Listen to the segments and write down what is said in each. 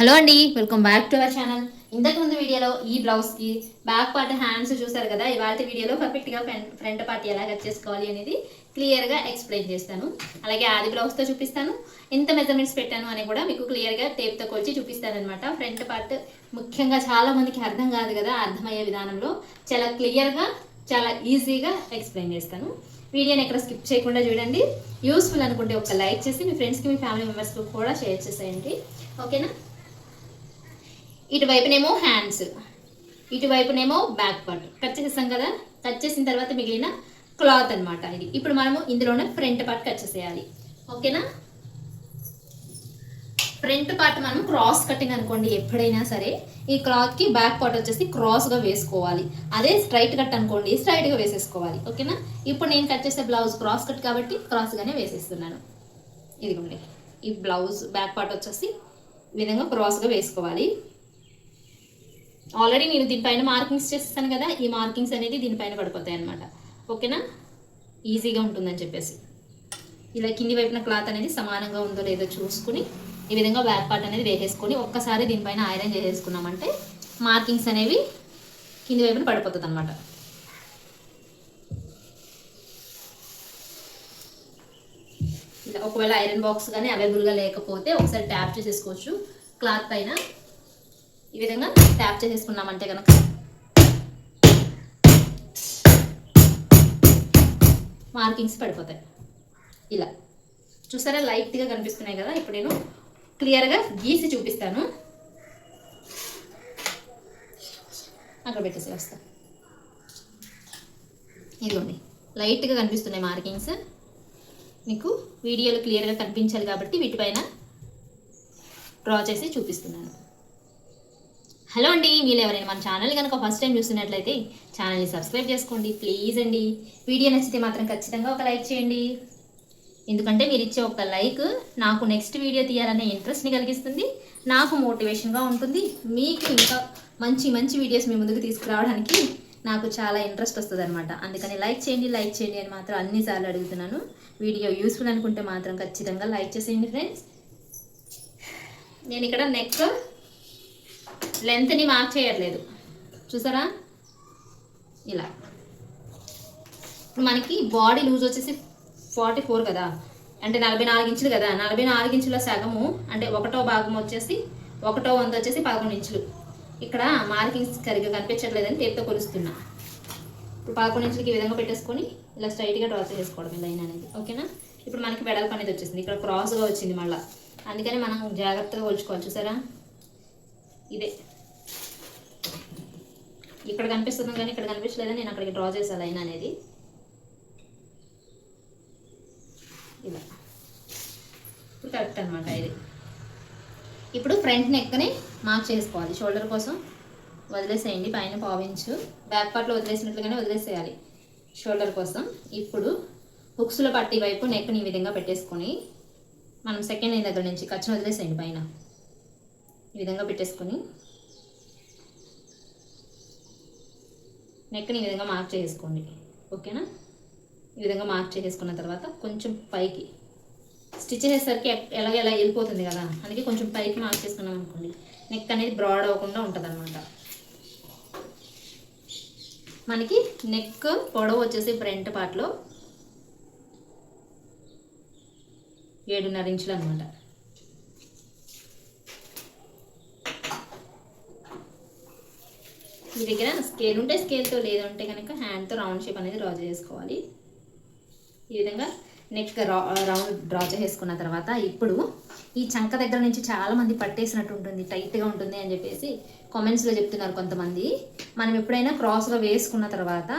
Hello అండి welcome back to our channel ఇంతకు ముందు వీడియోలో ఈ బ్లౌజ్కి బ్యాక్ పార్ట్ హ్యాండ్స్ చూసారు కదా ఇవాళ వీడియోలో పర్ఫెక్ట్గా ఫ్రంట్ పార్ట్ ఎలా కట్ చేసుకోవాలి అనేది క్లియర్గా ఎక్స్ప్లెయిన్ చేస్తాను. అలాగే ఆది బ్లౌజ్తో చూపిస్తాను ఎంత మెజర్మెంట్స్ పెట్టాను అని కూడా మీకు క్లియర్గా టేప్తో కొలిచి చూపిస్తాను అనమాట ఫ్రంట్ పార్ట్ ముఖ్యంగా చాలా మందికి అర్థం కాదు కదా అర్థమయ్యే విధానంలో చాలా క్లియర్గా చాలా ఈజీగా ఎక్స్ప్లెయిన్ చేస్తాను. వీడియోని ఎక్కడ స్కిప్ చేయకుండా చూడండి. యూస్ఫుల్ అనుకుంటే ఒక లైక్ చేసి మీ ఫ్రెండ్స్కి మీ ఫ్యామిలీ మెంబర్స్కి కూడా షేర్ చేసేయండి. ఓకేనా ఇటువైపునేమో హ్యాండ్స్ ఇటువైపునేమో బ్యాక్ పార్ట్. కట్ చేసేసాం కదా? కట్ చేసిన తర్వాత మిగిలిన క్లాత్ అన్నమాట ఇది. ఇప్పుడు మనము ఇందులోనే ఫ్రంట్ పార్ట్ కట్ చేసేయాలి. ఓకేనా ఫ్రంట్ పార్ట్ మనం క్రాస్ కటింగ్ అనుకోండి ఎప్పుడైనా సరే ఈ క్లాత్కి బ్యాక్ పార్ట్ వచ్చేసి క్రాస్గా వేసుకోవాలి. అదే స్ట్రైట్ కట్ అనుకోండి స్ట్రైట్గా వేసేసుకోవాలి. ఓకేనా ఇప్పుడు నేను కట్ చేసే బ్లౌజ్ క్రాస్ కట్ కాబట్టి క్రాస్గానే వేసేస్తున్నాను. ఇదిగోండి. ఈ బ్లౌజ్ బ్యాక్ పార్ట్ వచ్చేసి విధంగా క్రాస్గా వేసుకోవాలి. ఆల్రెడీ నేను దీనిపైన మార్కింగ్స్ చేస్తాను కదా ఈ మార్కింగ్స్ అనేది దీనిపైన పడిపోతాయి అనమాట ఓకేనా? ఈజీగా ఉంటుందని చెప్పేసి. ఇలా కింది వైపున క్లాత్ అనేది సమానంగా ఉందో లేదో చూసుకుని ఈ విధంగా బ్యాక్ పార్ట్ అనేది వేసేసుకొని ఒక్కసారి దీనిపైన ఐరన్ చేసేసుకున్నామంటే మార్కింగ్స్ అనేవి కింది వైపున పడిపోతుంది అనమాట ఇలా ఒకవేళ ఐరన్ బాక్స్ కానీ అవైలబుల్గా లేకపోతే ఒకసారి ట్యాప్ చేసేసుకోవచ్చు. క్లాత్ పైన ఈ విధంగా ట్యాప్ చేసేసుకున్నామంటే కనుక మార్కింగ్స్ పడిపోతాయి. ఇలా. చూసారా లైట్గా కనిపిస్తున్నాయి కదా ఇప్పుడు నేను క్లియర్గా గీసి చూపిస్తాను. అక్కడ పెట్టేసి వస్తా. ఇదిగోండి. లైట్గా కనిపిస్తున్నాయి మార్కింగ్స్ మీకు వీడియోలో క్లియర్గా కనిపించాలి కాబట్టి వీటిపైన డ్రా చేసి చూపిస్తున్నాను. హలో అండి మీరు ఎవరైనా మన ఛానల్ కనుక ఫస్ట్ టైం చూస్తున్నట్లయితే ఛానల్ని సబ్స్క్రైబ్ చేసుకోండి ప్లీజ్ అండి. వీడియో నచ్చితే మాత్రం ఖచ్చితంగా ఒక లైక్ చేయండి. ఎందుకంటే మీరు ఇచ్చే ఒక లైక్ నాకు నెక్స్ట్ వీడియో తీయాలనే ఇంట్రెస్ట్ని కలిగిస్తుంది. నాకు మోటివేషన్గా ఉంటుంది. మీకు ఇంకా మంచి మంచి వీడియోస్ మీ ముందుకు తీసుకురావడానికి నాకు చాలా ఇంట్రెస్ట్ వస్తుంది అనమాట అందుకని లైక్ చేయండి లైక్ చేయండి అని మాత్రం అన్నిసార్లు అడుగుతున్నాను. వీడియో యూస్ఫుల్ అనుకుంటే మాత్రం ఖచ్చితంగా లైక్ చేసేయండి ఫ్రెండ్స్ నేను ఇక్కడ నెక్ లెంత్ని మార్క్ చేయట్లేదు. చూసారా? ఇలా. ఇప్పుడు మనకి బాడీ లూజ్ వచ్చేసి ఫార్టీ ఫోర్ కదా. అంటే నలభై నాలుగు ఇంచులు కదా. నలభై నాలుగు ఇంచుల సగము అంటే ఒకటో భాగం వచ్చేసి ఒకటో వంద వచ్చేసి పదకొండు ఇంచులు. ఇక్కడ మార్కింగ్స్ సరిగ్గా కనిపించట్లేదని టేప్తో కొలుస్తున్నా. ఇప్పుడు పదకొండు ఇంచులకి ఈ విధంగా పెట్టేసుకొని ఇలా స్ట్రైట్గా డ్రా చేసుకోవడం లైన్ అనేది. ఓకేనా ఇప్పుడు మనకి వెడల్పు అనేది వచ్చేసింది. ఇక్కడ క్రాస్గా వచ్చింది మళ్ళీ. అందుకని మనం జాగ్రత్తగా కొలుచుకోవాలి. చూసారా? ఇదే. ఇక్కడ కనిపిస్తుంది కానీ ఇక్కడ కనిపించలేదని నేను అక్కడికి డ్రా చేసే లైన్ అనేది. ఇలా. ఇప్పుడు కరెక్ట్ అనమాట ఇది. ఇప్పుడు ఫ్రంట్ నెక్ని మార్క్ చేసుకోవాలి. షోల్డర్ కోసం వదిలేసేయండి పైన పావించు బ్యాక్ పార్ట్లో వదిలేసినట్లుగానే వదిలేసేయాలి షోల్డర్ కోసం. ఇప్పుడు హుక్స్ల పట్టి వైపు నెక్ని ఈ విధంగా పెట్టేసుకొని మనం సెకండ్ లైన్ దగ్గర నుంచి ఖర్చును వదిలేసేయండి పైన. ఈ విధంగా పెట్టేసుకొని నెక్ని ఈ విధంగా మార్క్ చేసుకోండి. ఓకేనా? ఈ విధంగా మార్క్ చేసేసుకున్న తర్వాత కొంచెం పైకి. స్టిచ్ చేసేసరికి ఎలాగ ఎలా వెళ్ళిపోతుంది కదా? అందుకే కొంచెం పైకి మార్క్ చేసుకున్నాం అనుకోండి. నెక్ అనేది బ్రాడ్ అవ్వకుండా ఉంటుంది అనమాట మనకి నెక్ పొడవు వచ్చేసి ఫ్రంట్ పార్ట్లో ఏడున్నర ఇంచులు అనమాట మీ దగ్గర స్కేల్ ఉంటే స్కేల్తో లేదంటే కనుక హ్యాండ్తో రౌండ్ షేప్ అనేది డ్రా చేసుకోవాలి. ఈ విధంగా నెక్ రౌండ్ డ్రా చేసుకున్న తర్వాత ఇప్పుడు ఈ చంక దగ్గర నుంచి చాలామంది పట్టేసినట్టు ఉంటుంది టైట్గా ఉంటుంది అని చెప్పేసి కామెంట్స్లో చెప్తున్నారు కొంతమంది. మనం ఎప్పుడైనా క్రాస్గా వేసుకున్న తర్వాత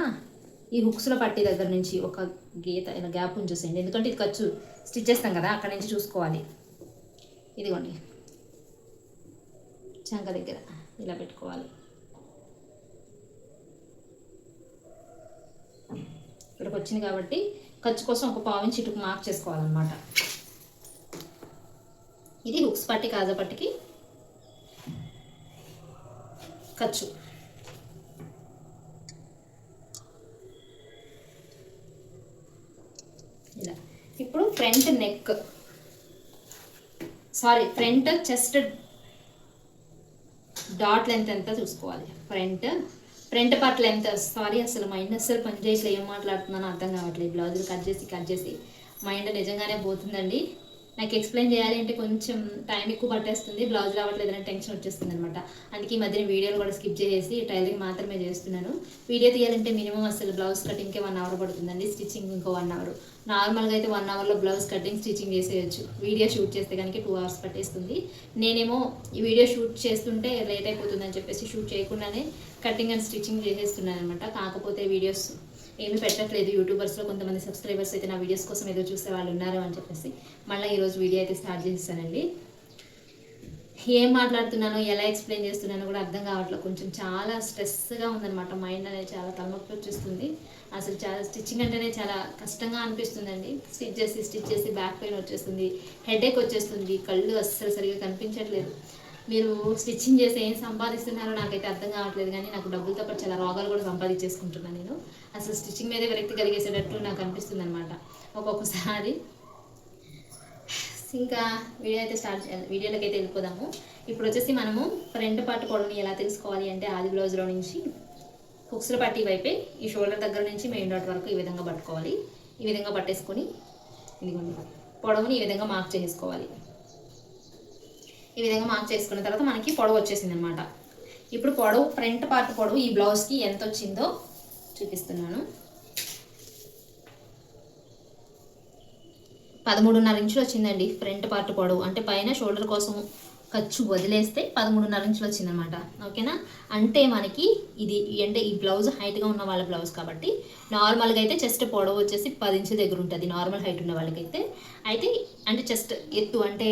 ఈ హుక్స్లో పట్టి దగ్గర నుంచి ఒక గీత గ్యాప్ ఉంచేసేయండి. ఎందుకంటే ఇది ఖర్చు స్టిచ్ చేస్తాం కదా అక్కడ నుంచి చూసుకోవాలి. ఇదిగోండి. చంక దగ్గర ఇలా పెట్టుకోవాలి. ఇక్కడికి వచ్చింది కాబట్టి ఖర్చు కోసం ఒక పావుని చిటుకు మార్క్ చేసుకోవాలన్నమాట. ఇది హుక్స్ పట్టి కాజా పట్టికి ఖర్చు. ఇలా. ఇప్పుడు front neck sorry front chest dot length ఎంత చూసుకోవాలి? Front front part length sorry అసలు మైండ్ అసలు పని ఏం మాట్లాడుతున్నానో అర్థం కావట్లేదు. బ్లౌజులు కట్ చేసి కట్ చేసి. మైండ్ నిజంగానే పోతుందండి. నాకు ఎక్స్ప్లెయిన్ చేయాలి అంటే కొంచెం టైం ఎక్కువ పట్టేస్తుంది. బ్లౌజ్ రావట్లేదు అనే టెన్షన్ వచ్చేస్తుంది అనమాట అందుకే ఈ మధ్యన వీడియోలు కూడా స్కిప్ చేసేసి టైలరింగ్ మాత్రమే చేస్తున్నాను. వీడియో తీయాలంటే మినిమం అసలు బ్లౌజ్ కటింగ్కే వన్ అవర్ పడుతుందండి. స్టిచ్చింగ్ ఇంకో వన్ అవర్ నార్మల్గా అయితే వన్ అవర్లో బ్లౌజ్ కటింగ్ స్టిచ్చింగ్ చేసేయచ్చు. వీడియో షూట్ చేస్తే కనుక టూ అవర్స్ పట్టేస్తుంది. నేనేమో ఈ వీడియో షూట్ చేస్తుంటే లేట్ అయిపోతుందని చెప్పేసి షూట్ చేయకుండానే కటింగ్ అండ్ స్టిచ్చింగ్ చేసేస్తున్నాను అనమాట కాకపోతే వీడియోస్ ఏమి పెట్టట్లేదు. యూట్యూబర్స్లో కొంతమంది సబ్స్క్రైబర్స్ అయితే నా వీడియోస్ కోసం ఏదో చూసే వాళ్ళు ఉన్నారు అని చెప్పేసి మళ్ళీ ఈరోజు వీడియో అయితే స్టార్ట్ చేసేసానండి. ఏం మాట్లాడుతున్నానో ఎలా ఎక్స్ప్లెయిన్ చేస్తున్నానో కూడా అర్థం కావట్లేదు కొంచెం చాలా స్ట్రెస్గా ఉందన్నమాట. మైండ్ అనేది చాలా తలనొప్పి వచ్చేస్తుంది. అసలు చాలా స్టిచ్చింగ్ అంటేనే చాలా కష్టంగా అనిపిస్తుందండి. స్టిచ్ చేసి స్టిచ్ చేసి బ్యాక్ పెయిన్ వచ్చేస్తుంది. హెడేక్ వచ్చేస్తుంది. కళ్ళు అస్సలు సరిగా కనిపించట్లేదు. మీరు స్టిచ్చింగ్ చేసి ఏం సంపాదిస్తున్నారో నాకైతే అర్థం కావట్లేదు కానీ నాకు డబ్బులతో పాటు చాలా రోగాలు కూడా సంపాదించేసుకుంటున్నాను నేను. అసలు స్టిచ్చింగ్ మీదే విరక్తి కలిగేసేటట్టు నాకు అనిపిస్తుంది అనమాట ఒక్కొక్కసారి ఇంకా వీడియో అయితే స్టార్ట్ వీడియోలోకి అయితే వెళ్ళిపోదాము. ఇప్పుడు వచ్చేసి మనము ఫ్రంట్ పార్ట్ పొడవుని ఎలా తెలుసుకోవాలి అంటే ఆది బ్లౌజ్లో నుంచి హుక్స్ల పట్టి వైపే ఈ షోల్డర్ దగ్గర నుంచి మెయిన్ డాట్ వరకు ఈ విధంగా పట్టుకోవాలి. ఈ విధంగా పట్టేసుకొని ఇదిగోండి పొడవుని ఈ విధంగా మార్క్ చేసుకోవాలి. ఈ విధంగా మార్క్ చేసుకున్న తర్వాత మనకి పొడవు వచ్చేసింది అనమాట ఇప్పుడు పొడవు ఫ్రంట్ పార్ట్ పొడవు ఈ బ్లౌజ్కి ఎంత వచ్చిందో చూపిస్తున్నాను. పదమూడున్నర ఇంచులు వచ్చిందండి ఫ్రంట్ పార్ట్ పొడవు. అంటే పైన షోల్డర్ కోసం ఖర్చు వదిలేస్తే పదమూడున్నర ఇంచులు వచ్చిందనమాట ఓకేనా? అంటే మనకి ఇది అంటే ఈ బ్లౌజ్ హైట్గా ఉన్న వాళ్ళ బ్లౌజ్ కాబట్టి నార్మల్గా అయితే చెస్ట్ పొడవు వచ్చేసి పది ఇంచుల దగ్గర ఉంటుంది నార్మల్ హైట్ ఉన్న వాళ్ళకైతే. అయితే అంటే చెస్ట్ ఎత్తు అంటే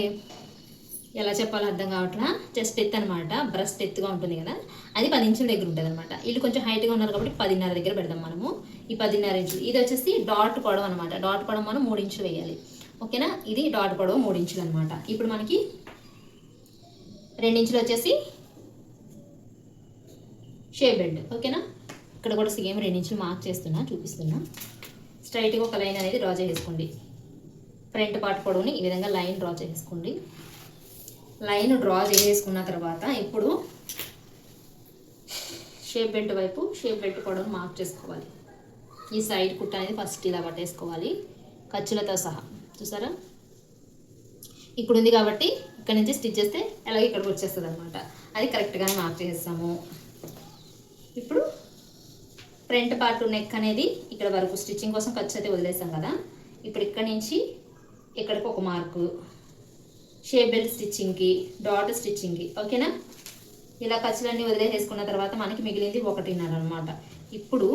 ఎలా చెప్పాలో అర్థం కావట్లా? చెస్ట్ ఎత్తు అనమాట బ్రెస్ట్ ఎత్తుగా ఉంటుంది కదా. అది పది ఇంచుల దగ్గర ఉంటుంది అనమాట వీళ్ళు కొంచెం హైట్గా ఉన్నారు కాబట్టి పదిన్నర దగ్గర పెడదాం మనము. ఈ పదిన్నర ఇంచులు ఇది వచ్చేసి డాట్ పొడవు అనమాట డాట్ పొడవు మనం మూడు ఇంచులు వేయాలి. ఓకేనా? ఇది డాట్ పొడవు మూడు ఇంచులు అనమాట ఇప్పుడు మనకి రెండించులు వచ్చేసి షేప్ బెడ్ ఓకేనా? ఇక్కడ కూడా సేమ్ రెండించులు మార్క్ చేస్తున్నా చూపిస్తున్నా. స్ట్రైట్గా ఒక లైన్ అనేది డ్రా చేసుకోండి ఫ్రంట్ పార్ట్ పొడవుని ఈ విధంగా లైన్ డ్రా చేసుకోండి లైన్ డ్రా చేసేసుకున్న తర్వాత ఇప్పుడు షేప్ బెల్ట్ వైపు షేప్ బెల్ట్ కూడా మార్క్ చేసుకోవాలి. ఈ సైడ్ కుట్ట అనేది ఫస్ట్ ఇలా పట్టేసుకోవాలి. ఖర్చులతో సహా. చూసారా? ఇక్కడ ఉంది కాబట్టి ఇక్కడ నుంచి స్టిచ్ చేస్తే అలాగే ఇక్కడికి వచ్చేస్తుంది అనమాట అది కరెక్ట్గానే మార్క్ చేస్తాము ఇప్పుడు ఫ్రంట్ పార్ట్ నెక్ అనేది ఇక్కడ వరకు స్టిచ్చింగ్ కోసం ఖర్చు అయితే వదిలేసాం కదా. ఇప్పుడు ఇక్కడ నుంచి ఇక్కడికి ఒక మార్కు. షేబెల్ స్టిచ్చింగ్కి డాట్ స్టిచ్చింగ్కి ఓకేనా? ఇలా ఖర్చులన్నీ వదిలేసేసుకున్న తర్వాత మనకి మిగిలింది ఒకటిన్నర అనమాట ఇప్పుడు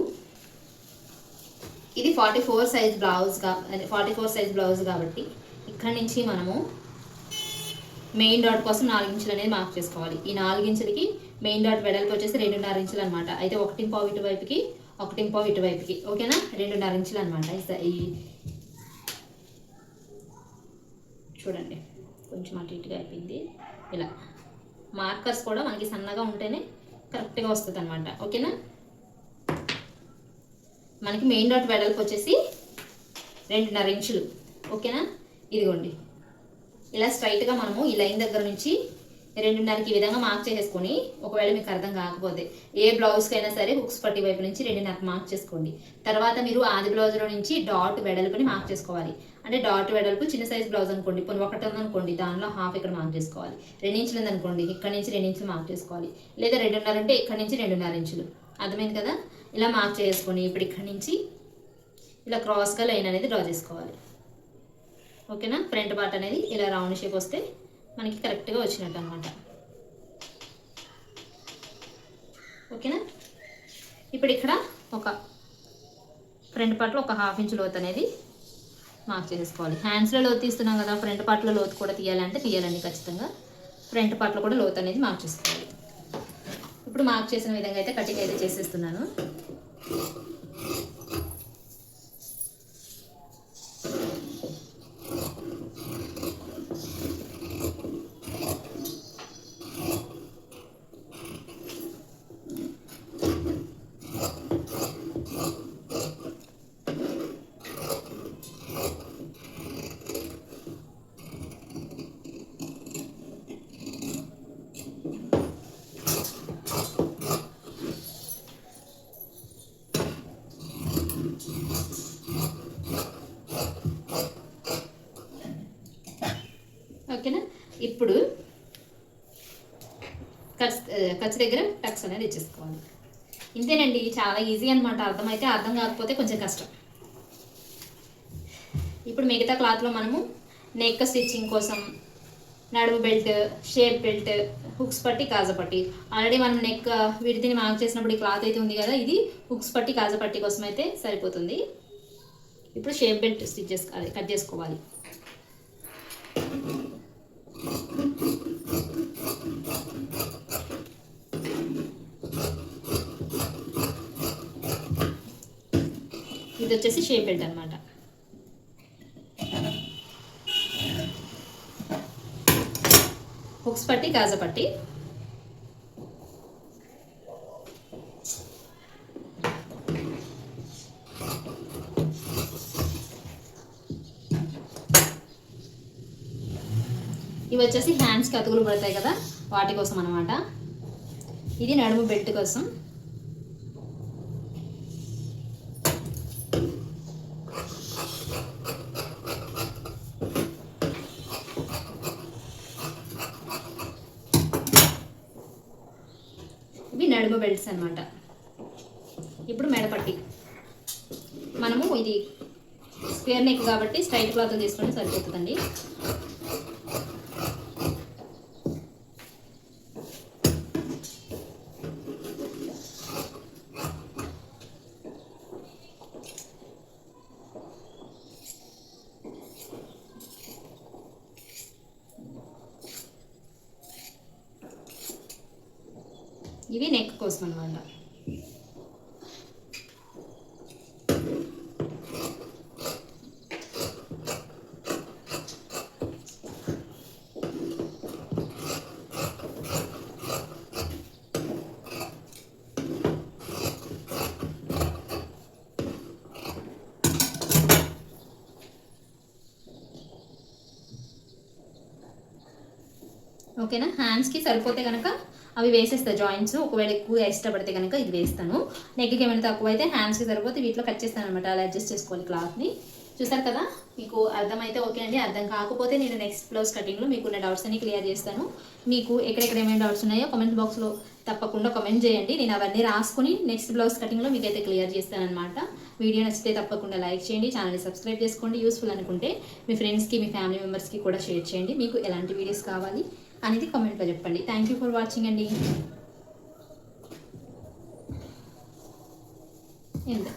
ఇది ఫార్టీ ఫోర్ సైజ్ బ్లౌజ్ కా ఫార్టీ ఫోర్ సైజ్ బ్లౌజ్ కాబట్టి ఇక్కడ నుంచి మనము మెయిన్ డాట్ కోసం నాలుగించులు అనేది మార్క్ చేసుకోవాలి. ఈ నాలుగించులకి మెయిన్ డాట్ వెడల్పు వచ్చేసి రెండున్నర ఇంచులు అనమాట అయితే ఒకటి పావు ఇటువైపుకి ఒకటి పావు ఇటువైపుకి ఓకేనా? రెండున్నర ఇంచులు అనమాట ఈ చూడండి. కొంచెం అటు ఇటుగా అయిపోయింది. ఇలా. మార్కర్స్ కూడా మనకి సన్నగా ఉంటేనే కరెక్ట్గా వస్తుంది అనమాట ఓకేనా? మనకి మెయిన్ డాట్ వెడల్పు వచ్చేసి రెండున్నర ఇంచులు. ఓకేనా? ఇదిగోండి. ఇలా స్ట్రైట్గా మనము ఈ లైన్ దగ్గర నుంచి రెండున్నరకి ఈ విధంగా మార్క్ చేసేసుకొని ఒకవేళ మీకు అర్థం కాకపోతే ఏ బ్లౌజ్కి అయినా సరే హుక్స్ పట్టి వైపు నుంచి రెండున్నరకు మార్క్ చేసుకోండి. తర్వాత మీరు ఆది బ్లౌజ్లో నుంచి డాట్ వెడల్పుని మార్క్ చేసుకోవాలి. అంటే డాట్ వెడల్పు చిన్న సైజ్ బ్లౌజ్ అనుకోండి కొన్ని ఒకటి ఉందనుకోండి దానిలో హాఫ్ ఇక్కడ మార్క్ చేసుకోవాలి. రెండు ఇంచులు ఉందనుకోండి ఇక్కడ నుంచి రెండు ఇంచులు మార్క్ చేసుకోవాలి. లేదా రెండున్నర అంటే ఇక్కడ నుంచి రెండున్నర ఇంచులు. అర్థమైంది కదా? ఇలా మార్క్ చేసుకొని ఇప్పుడు ఇక్కడ నుంచి ఇలా క్రాస్గా లైన్ అనేది డ్రా చేసుకోవాలి. ఓకేనా ఫ్రంట్ పార్ట్ అనేది ఇలా రౌండ్ షేప్ వస్తే మనకి కరెక్ట్గా వచ్చినట్టు అనమాట ఓకేనా ఇప్పుడు ఇక్కడ ఒక ఫ్రంట్ పార్ట్లో ఒక హాఫ్ ఇంచ్ లోత్ అనేది మార్క్ చేసుకోవాలి. హ్యాండ్స్లో లోతు తీస్తున్నాం కదా ఫ్రంట్ పార్ట్లో లోతు కూడా తీయాలంటే తీయాలండి ఖచ్చితంగా. ఫ్రంట్ పార్ట్లో కూడా లోతు అనేది మార్క్ చేసుకోవాలి. ఇప్పుడు మార్క్ చేసిన విధంగా అయితే కటింగ్ అయితే చేసేస్తున్నాను. ఖర్చు దగ్గర టక్స్ అనేది ఇచ్చేసుకోవాలి. ఇంతేనండి చాలా ఈజీ అనమాట అర్థమైతే అర్థం కాకపోతే కొంచెం కష్టం. ఇప్పుడు మిగతా క్లాత్లో మనము నెక్ స్టిచ్చింగ్ కోసం నడుము బెల్ట్ షేప్ బెల్ట్ హుక్స్ పట్టి కాజపట్టి ఆల్రెడీ మనం నెక్ విడితిని మార్క్ చేసినప్పుడు ఈ క్లాత్ అయితే ఉంది కదా ఇది హుక్స్ పట్టి కాజపట్టి కోసం అయితే సరిపోతుంది. ఇప్పుడు షేప్ బెల్ట్ స్టిచ్ చేసుకోవాలి కట్ చేసుకోవాలి. ఇది వచ్చేసి షేప్ బెల్ట్ అనమాట హుక్స్ పట్టి గాజ పట్టి. ఇవి వచ్చేసి హ్యాండ్స్కి అతుకులు పడతాయి కదా వాటి కోసం అనమాట ఇది నడుము బెల్ట్ కోసం ఇవి నడుము బెల్ట్స్ అనమాట ఇప్పుడు మెడపట్టి. మనము ఇది స్క్వేర్ నెక్ కాబట్టి స్ట్రైట్ క్లాత్ తీసుకుంటే సరిపోతుందండి. ఇవి నెక్ కోసం అనమాట ఓకేనా? హ్యాండ్స్కి సరిపోతే కనుక అవి వేసేస్తా జాయింట్స్ ఒకవేళ ఎక్కువగా ఇష్టపడితే కనుక ఇది వేస్తాను. నెక్కి ఏమైనా తక్కువ అయితే హ్యాండ్స్కి సరిపోతే వీటిలో కట్ చేస్తాను అనమాట అలా అడ్జస్ట్ చేసుకోవాలి క్లాత్ని చూసారు కదా? మీకు అర్థమైతే ఓకే అండి. అర్థం కాకపోతే నేను నెక్స్ట్ బ్లౌజ్ కటింగ్లో మీకు ఉన్న డౌట్స్ అన్ని క్లియర్ చేస్తాను. మీకు ఎక్కడెక్కడ ఏమైనా డౌట్స్ ఉన్నాయో కమెంట్ బాక్స్లో తప్పకుండా కమెంట్ చేయండి. నేను అవన్నీ రాసుకుని నెక్స్ట్ బ్లౌజ్ కటింగ్లో మీకు అయితే క్లియర్ చేస్తానమాట వీడియో నచ్చితే తప్పకుండా లైక్ చేయండి. ఛానల్ని సబ్స్క్రైబ్ చేసుకోండి. యూస్ఫుల్ అనుకుంటే మీ ఫ్రెండ్స్కి మీ ఫ్యామిలీ మెంబర్స్కి కూడా షేర్ చేయండి. మీకు ఎలాంటి వీడియోస్ కావాలి? అనేది కామెంట్లో చెప్పండి. థ్యాంక్ యూ ఫర్ వాచింగ్ అండి. ఎంత?